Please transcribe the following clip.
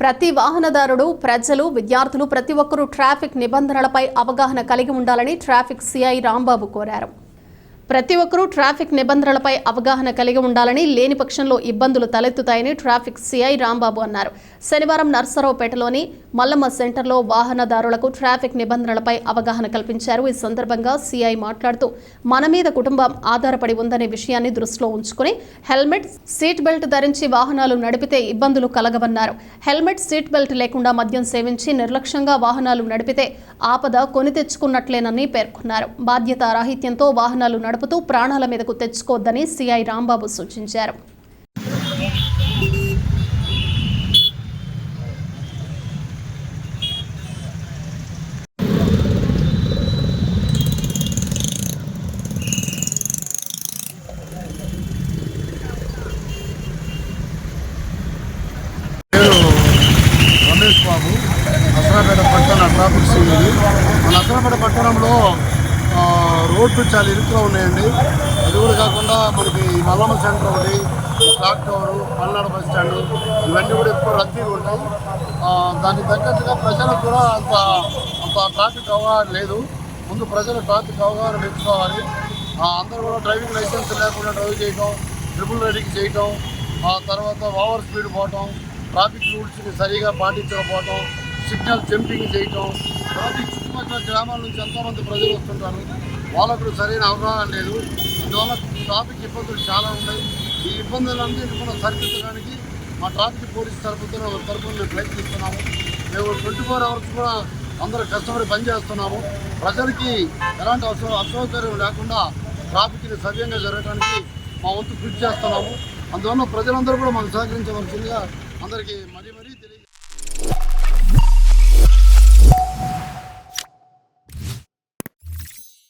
ప్రతి వాహనదారుడు ప్రజలు విద్యార్థులు ప్రతి ఒక్కరూ ట్రాఫిక్ నిబంధనలపై అవగాహన కలిగి ఉండాలని ట్రాఫిక్ సిఐ రాంబాబు కోరారు. ప్రతి ఒక్కరూ ట్రాఫిక్ నిబంధనలపై అవగాహన కలిగి ఉండాలని లేని పక్షంలో ఇబ్బందులు తలెత్తుతాయని ట్రాఫిక్ సిఐ రాంబాబు అన్నారు. శనివారం నర్సరావుపేటలోని మల్లమ్మ సెంటర్లో వాహనదారులకు ట్రాఫిక్ నిబంధనలపై అవగాహన కల్పించారు. ఈ సందర్భంగా సిఐ మాట్లాడుతూ మన మీద కుటుంబం ఆధారపడి ఉందనే విషయాన్ని దృష్టిలో ఉంచుకుని హెల్మెట్ సీట్ బెల్ట్ ధరించి వాహనాలు నడిపితే ఇబ్బందులు కలగవన్నారు. హెల్మెట్ సీట్ బెల్ట్ లేకుండా మద్యం సేవించి నిర్లక్ష్యంగా వాహనాలు నడిపితే ఆపద కొని తెచ్చుకున్నట్లేనని పేర్కొన్నారు. బాధ్యత రాహిత్యంతో వాహనాలు జరుపుతూ ప్రాణాల మీదకు తెచ్చుకోవద్దని సిఐ రాంబాబు సూచించారు. పేరు రమేష్ బాబు నసరాపేట పట్టణ ట్రాఫిక్ సిబ్బంది మన అసరాపేట పట్టణంలో రోడ్లు చాలా ఇరుగ్గా ఉన్నాయండి. అది కూడా కాకుండా మనకి మల్లమ్మ సెంటర్ ఒకటి clock tower Palnadu bus stand ఇవన్నీ కూడా ఎక్కువ రద్దీగా ఉంటాయి. దానికి తగ్గట్టుగా ప్రజలకు కూడా అంత అంత ట్రాఫిక్ అవగాహన లేదు. ముందు ప్రజలు ట్రాఫిక్ అవగాహన పెంచుకోవాలి. అందరూ కూడా డ్రైవింగ్ లైసెన్స్ లేకుండా డ్రైవ్ చేయటం ట్రిపుల్ రైడింగ్ చేయటం ఆ తర్వాత ఓవర్ స్పీడ్ పోవటం ట్రాఫిక్ రూల్స్ని సరిగా పాటించకపోవటం సిగ్నల్ జంపింగ్ చేయటం ట్రాఫిక్ చుట్టుపక్కల గ్రామాల నుంచి ఎంతోమంది ప్రజలు వస్తుంటారు. వాళ్ళకు సరైన అవగాహన లేదు. అందువల్ల ట్రాఫిక్ ఇబ్బందులు చాలా ఉన్నాయి. ఈ ఇబ్బందులన్నీ కూడా సరిదిద్దడానికి మా ట్రాఫిక్ పోలీస్ తరఫున తరఫున మేము ప్రయత్నిస్తున్నాము. మేము ట్వంటీ ఫోర్ అవర్స్ కూడా అందరూ కష్టపడి పనిచేస్తున్నాము ప్రజలకి ఎలాంటి అసౌ అసౌకర్యం లేకుండా ట్రాఫిక్ని సవ్యంగా జరగడానికి మా వంతు కృషి చేస్తున్నాము. అందువల్ల ప్రజలందరూ కూడా మాకు సహకరించవలసిందిగా అందరికీ మరీ మరీ తెలియ